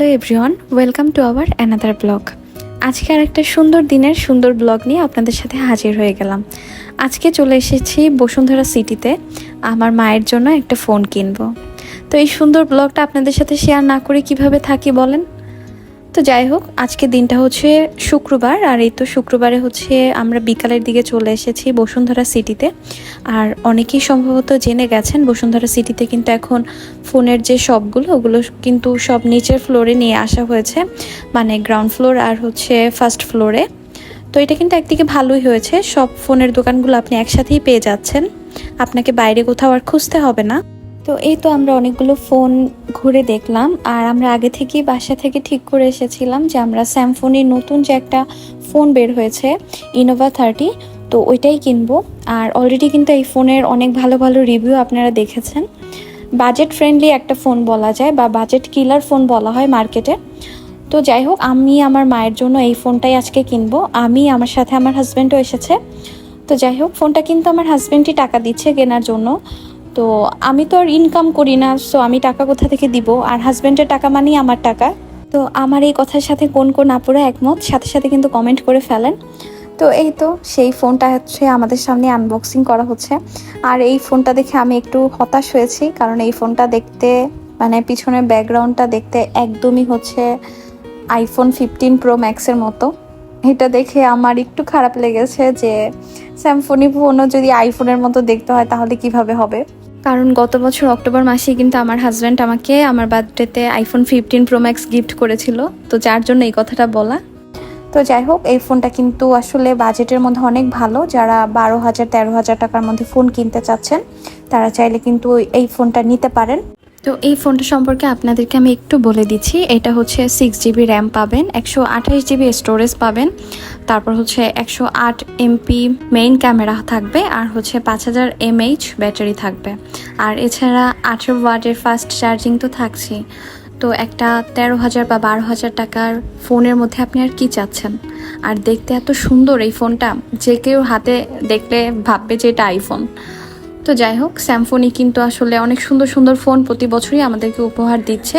Everyone welcome to our another blog আজকে আর একটা সুন্দর দিনের সুন্দর ব্লগ নিয়ে আপনাদের সাথে হাজির হয়ে গেলাম। আজকে চলে এসেছি বসুন্ধরা সিটিতে। আমার মায়ের জন্য একটা ফোন কিনবো। তো এই সুন্দর ব্লগটা আপনাদের সাথে শেয়ার না করে কীভাবে থাকি বলেন? তো যাই হোক আজকে দিনটা হচ্ছে শুক্রবার, আর এই তো শুক্রবারে হচ্ছে আমরা বিকালের দিকে চলে এসেছি বসুন্ধরা সিটিতে। আর অনেকেই সম্ভবত জেনে গেছেন, বসুন্ধরা সিটিতে কিন্তু এখন ফোনের যে শপগুলো ওগুলো কিন্তু সব নিচের ফ্লোরে নিয়ে আসা হয়েছে মানে গ্রাউন্ড ফ্লোর আর হচ্ছে ফার্স্ট ফ্লোরে। তো এটা কিন্তু একদিকে ভালোই হয়েছে, সব ফোনের দোকানগুলো আপনি একসাথেই পেয়ে যাচ্ছেন। আপনাকে বাইরে কোথাও আর খুঁজতে হবে না। তো এই তো আমরা অনেকগুলো ফোন ঘুরে দেখলাম, আর আমরা আগে থেকেই বাসা থেকে ঠিক করে এসেছিলাম যে আমরা স্যামফোনের নতুন যে একটা ফোন বের হয়েছে ইনোভা থার্টি তো ওইটাই কিনবো। আর অলরেডি কিন্তু এই ফোনের অনেক ভালো ভালো রিভিউ আপনারা দেখেছেন। বাজেট ফ্রেন্ডলি একটা ফোন বলা যায়, বা বাজেট কিলার ফোন বলা হয় মার্কেটে তো যাই হোক, আমি আমার মায়ের জন্য এই ফোনটাই আজকে কিনবো। আমি, আমার সাথে আমার হাজব্যান্ডও এসেছে। তো যাই হোক, ফোনটা কিন্তু আমার হাজব্যান্ডই টাকা দিচ্ছে কেনার জন্য। তো আমি তো আর ইনকাম করি না সো আমি টাকা কোথা থেকে দিব? আর হাজব্যান্ডের টাকা মানেই আমার টাকা। তো আমার এই কথার সাথে কোন কোন আপুরা একমত, সাথে সাথে কিন্তু কমেন্ট করে ফেলেন। তো এই তো সেই ফোনটা হচ্ছে আমাদের সামনে আনবক্সিং করা হচ্ছে। আর এই ফোনটা দেখে আমি একটু হতাশ হয়েছি, কারণ এই ফোনটা দেখতে মানে পিছনের ব্যাকগ্রাউন্ডটা দেখতে একদমই হচ্ছে আইফোন ফিফটিন প্রো ম্যাক্সের মতো। এটা দেখে আমার একটু খারাপ লেগেছে যে স্যামফোনি ফোনও যদি আইফোনের মতো দেখতে হয়, তাহলে কীভাবে হবে? কারণ গত বছর অক্টোবর মাসে কিন্তু আমার হাজব্যান্ড আমাকে আমার বার্থডেতে iPhone fifteen pro max gift করেছিল। তো যার জন্য এই কথাটা বলা। তো যাই হোক, এই ফোনটা কিন্তু আসলে বাজেটের মধ্যে অনেক ভালো। যারা বারো হাজার, তেরো হাজার টাকার মধ্যে ফোন কিনতে চাচ্ছেন, তারা চাইলে কিন্তু এই ফোনটা নিতে পারেন। তো এই ফোনটা সম্পর্কে আপনাদেরকে আমি একটু বলে দিচ্ছি। এটা হচ্ছে সিক্স জিবি র্যাম পাবেন, একশো আঠাশ জিবি স্টোরেজ পাবেন, তারপর হচ্ছে একশো আট এমপি মেইন ক্যামেরা থাকবে আর হচ্ছে পাঁচ হাজার এমএইচ ব্যাটারি থাকবে। আর এছাড়া আঠেরো ওয়াটের ফাস্ট চার্জিং তো থাকছেই। তো একটা তেরো হাজার বা বারো হাজার টাকার ফোনের মধ্যে আপনি আর কি চাচ্ছেন? আর দেখতে এত সুন্দর এই ফোনটা, যে কেউ হাতে দেখলে ভাববে যে এটা আইফোন তো যাই হোক স্যামফোনি কিন্তু আসলে অনেক সুন্দর সুন্দর ফোন প্রতি বছরই আমাদেরকে উপহার দিচ্ছে।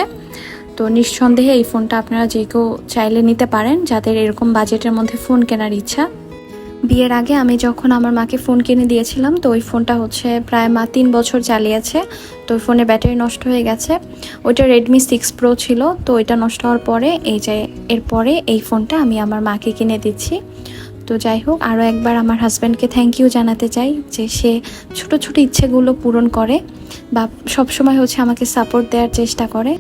তো নিঃসন্দেহে এই ফোনটা আপনারা যে কেউ চাইলে নিতে পারেন, যাদের এরকম বাজেটের মধ্যে ফোন কেনার ইচ্ছা। বিয়ের আগে আমি যখন আমার মাকে ফোন কিনে দিয়েছিলাম, তো ওই ফোনটা হচ্ছে প্রায় মা তিন বছর চালিয়েছে। তো ওই ফোনে ব্যাটারি নষ্ট হয়ে গেছে। ওইটা রেডমি সিক্স প্রো ছিল, তো ওইটা নষ্ট হওয়ার পরে এই যে, এরপরে এই ফোনটা আমি আমার মাকে কিনে দিচ্ছি। তো যাই হোক আরও একবার আমার হাজব্যান্ডকে থ্যাংক ইউ জানাতে চাই যে সে ছোট ছোট ইচ্ছেগুলো পূরণ করে বা সবসময় হচ্ছে আমাকে সাপোর্ট দেওয়ার চেষ্টা করে।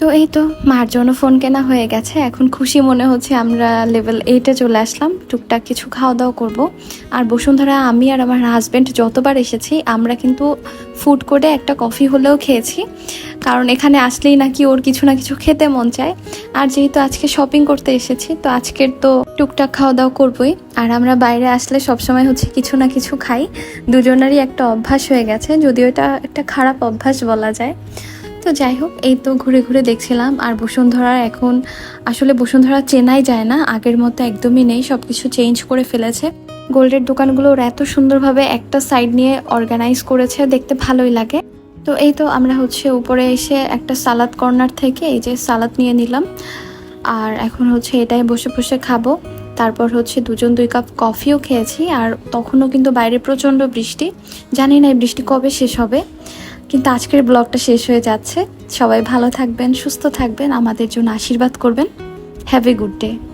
তো এই তো, মার জন্য ফোন কেনা হয়ে গেছে। এখন খুশি মনে হচ্ছে আমরা লেভেল এইটে চলে আসলাম। টুকটাক কিছু খাওয়া দাওয়া করব। আর বসুন্ধরা, আমি আর আমার হাজব্যান্ড যতবার এসেছি, আমরা কিন্তু ফুড করে একটা কফি হলেও খেয়েছি। কারণ এখানে আসলেই নাকি ওর কিছু না কিছু খেতে মন চায়। আর যেহেতু আজকে শপিং করতে এসেছি, তো আজকের তো টুকটাক খাওয়া দাওয়া করবোই। আর আমরা বাইরে আসলে সবসময় হচ্ছে কিছু না কিছু খাই। দুজনেরই একটা অভ্যাস হয়ে গেছে, যদিও এটা একটা খারাপ অভ্যাস বলা যায়। তো যাই হোক, এই তো ঘুরে ঘুরে দেখছিলাম। আর বসুন্ধরা এখন, আসলে বসুন্ধরা চেনাই যায় না। আগের মতো একদমই নেই সব কিছু চেঞ্জ করে ফেলেছে। গোল্ডের দোকানগুলো ওরা এত সুন্দরভাবে একটা সাইড নিয়ে অর্গানাইজ করেছে, দেখতে ভালোই লাগে। তো এই তো আমরা হচ্ছে উপরে এসে একটা সালাদ কর্নার থেকে এই যে সালাদ নিয়ে নিলাম। আর এখন হচ্ছে এটাই বসে বসে খাব। তারপর হচ্ছে দুজন দুই কাপ কফিও খেয়েছি আর তখনও কিন্তু বাইরে প্রচণ্ড বৃষ্টি। জানি না এই বৃষ্টি কবে শেষ হবে। কিন্তু আজকের ব্লগটা শেষ হয়ে যাচ্ছে। সবাই ভালো থাকবেন, সুস্থ থাকবেন, আমাদের জন্য আশীর্বাদ করবেন। Have a good day